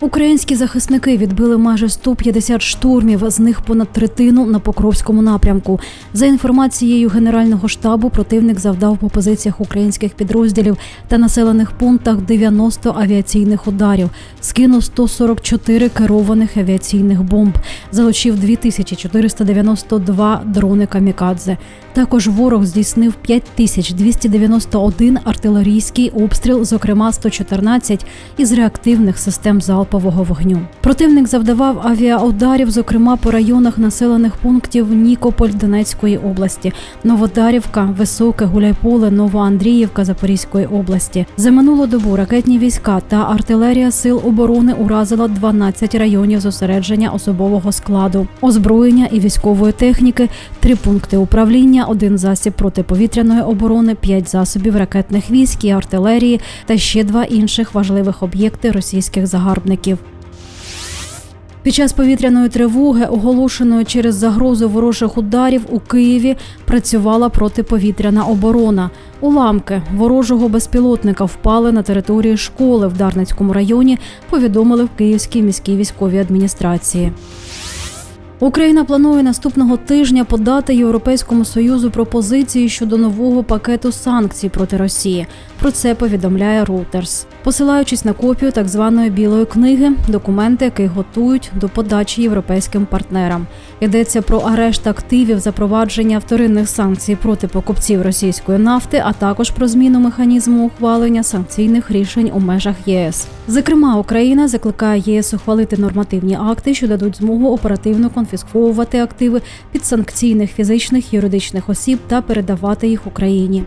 Українські захисники відбили майже 150 штурмів, з них понад третину на Покровському напрямку. За інформацією Генерального штабу, противник завдав по позиціях українських підрозділів та населених пунктах 90 авіаційних ударів, скинув 144 керованих авіаційних бомб, залучив 2492 дрони камікадзе. Також ворог здійснив 5291 артилерійський обстріл, зокрема 114 із реактивних систем залпового вогню. Противник завдавав авіаударів, зокрема по районах населених пунктів Нікополь Донецької області, Новодарівка, Високе, Гуляйполе, Новоандріївка Запорізької області. За минулу добу ракетні війська та артилерія сил оборони уразила 12 районів зосередження особового складу, озброєння і військової техніки, три пункти управління, один засіб протиповітряної оборони, п'ять засобів ракетних військ і артилерії та ще два інших важливих об'єкти російських загарбників. Під час повітряної тривоги, оголошеної через загрозу ворожих ударів у Києві, працювала протиповітряна оборона. Уламки ворожого безпілотника впали на території школи в Дарницькому районі. Повідомили в Київській міській військовій адміністрації. Україна планує наступного тижня подати Європейському союзу пропозиції щодо нового пакету санкцій проти Росії. Про це повідомляє Reuters. посилаючись на копію так званої білої книги, документи, які готують до подачі європейським партнерам. Йдеться про арешт активів, запровадження вторинних санкцій проти покупців російської нафти, а також про зміну механізму ухвалення санкційних рішень у межах ЄС. Зокрема, Україна закликає ЄС ухвалити нормативні акти, що дадуть змогу оперативно конфісковувати активи підсанкційних фізичних і юридичних осіб та передавати їх Україні.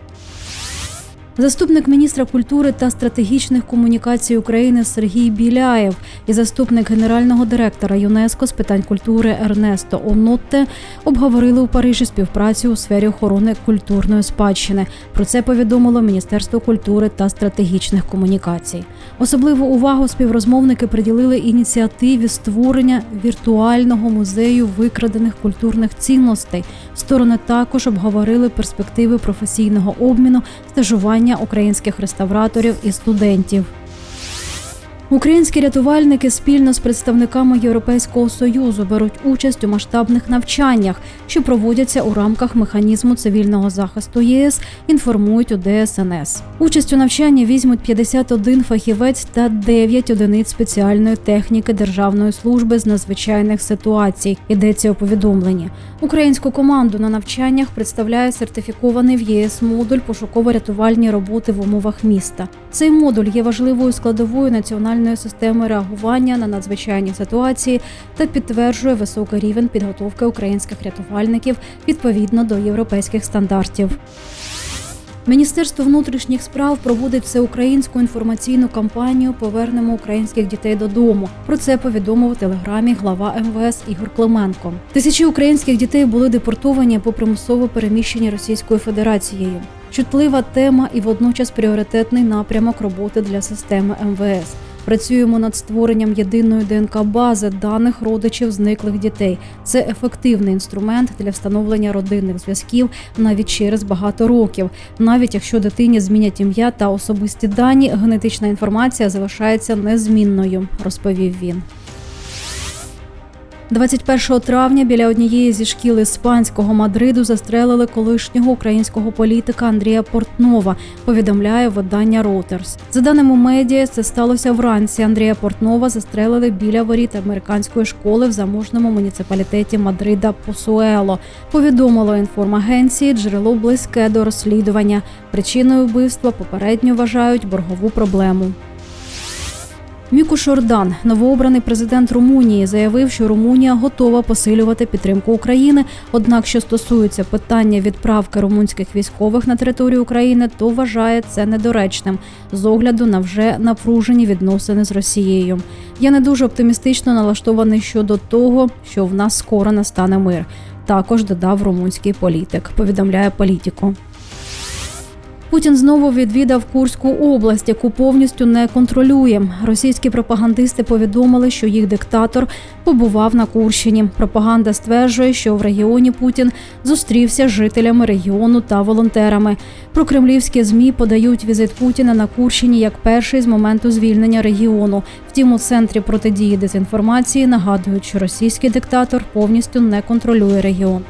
Заступник міністра культури та стратегічних комунікацій України Сергій Біляєв і заступник генерального директора ЮНЕСКО з питань культури Ернесто Онотте обговорили у Парижі співпрацю у сфері охорони культурної спадщини. Про це повідомило Міністерство культури та стратегічних комунікацій. Особливу увагу співрозмовники приділили ініціативі створення віртуального музею викрадених культурних цінностей. Сторони також обговорили перспективи професійного обміну, стажування українських реставраторів і студентів. Українські рятувальники спільно з представниками Європейського союзу беруть участь у масштабних навчаннях, що проводяться у рамках механізму цивільного захисту ЄС. Інформують у ДСНС. Участь у навчанні візьмуть 51 фахівець та 9 одиниць спеціальної техніки Державної служби з надзвичайних ситуацій. Йдеться у повідомленні. Українську команду на навчаннях представляє сертифікований в ЄС модуль пошуково-рятувальні роботи в умовах міста. Цей модуль є важливою складовою національної системи реагування на надзвичайні ситуації та підтверджує високий рівень підготовки українських рятувальників відповідно до європейських стандартів. Міністерство внутрішніх справ проводить всеукраїнську інформаційну кампанію Повернемо українських дітей додому. Про це повідомив у телеграмі глава МВС Ігор Клименко. Тисячі українських дітей були депортовані по примусово переміщенні Російською Федерацією. Чутлива тема і водночас пріоритетний напрямок роботи для системи МВС. Працюємо над створенням єдиної ДНК бази даних родичів зниклих дітей. Це ефективний інструмент для встановлення родинних зв'язків навіть через багато років. Навіть якщо дитині змінять ім'я та особисті дані, генетична інформація залишається незмінною, розповів він. 21 травня біля однієї зі шкіл іспанського Мадриду застрелили колишнього українського політика Андрія Портнова. Повідомляє видання Reuters. За даними медіа, це сталося вранці. Андрія Портнова застрелили біля воріт американської школи в заможному муніципалітеті Мадрида Посуело. Повідомило інформагенції джерело близьке до розслідування. Причиною вбивства попередньо вважають боргову проблему. Міку Шордан, новообраний президент Румунії, заявив, що Румунія готова посилювати підтримку України. Однак, що стосується питання відправки румунських військових на територію України, то вважає це недоречним з огляду на вже напружені відносини з Росією. Я не дуже оптимістично налаштований щодо того, що в нас скоро настане мир. Також додав румунський політик. Повідомляє політику. Путін знову відвідав Курську область, яку повністю не контролює. Російські пропагандисти повідомили, що їх диктатор побував на Курщині. Пропаганда стверджує, що в регіоні Путін зустрівся з жителями регіону та волонтерами. Прокремлівські змі подають візит Путіна на Курщині як перший з моменту звільнення регіону. Втім, у центрі протидії дезінформації нагадують, що російський диктатор повністю не контролює регіон.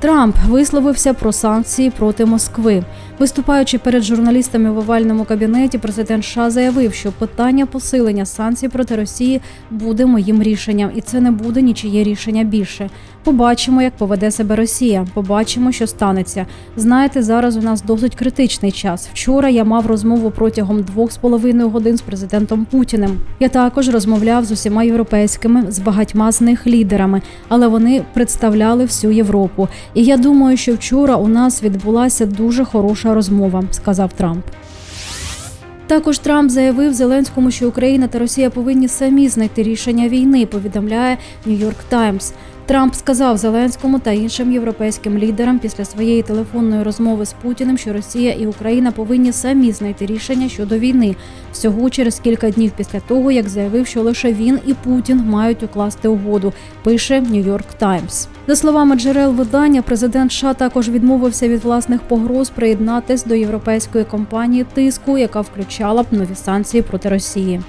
Трамп висловився про санкції проти Москви. Виступаючи перед журналістами в овальному кабінеті, президент США заявив, що питання посилення санкцій проти Росії буде моїм рішенням, і це не буде нічиє рішення більше. Побачимо, як поведе себе Росія. Побачимо, що станеться. Знаєте, зараз у нас досить критичний час. Вчора я мав розмову протягом двох з половиною годин з президентом Путіним. Я також розмовляв з усіма європейськими, з багатьма з них лідерами, але вони представляли всю Європу. І я думаю, що вчора у нас відбулася дуже хороша розмова, сказав Трамп. Також Трамп заявив Зеленському, що Україна та Росія повинні самі знайти рішення війни. Повідомляє Нью-Йорк Таймс. Трамп сказав Зеленському та іншим європейським лідерам після своєї телефонної розмови з Путіним, що Росія і Україна повинні самі знайти рішення щодо війни. Всього через кілька днів після того, як заявив, що лише він і Путін мають укласти угоду. Пише Нью-Йорк Таймс. За словами джерел видання, президент США також відмовився від власних погроз приєднатись до європейської компанії тиску, яка включала б нові санкції проти Росії.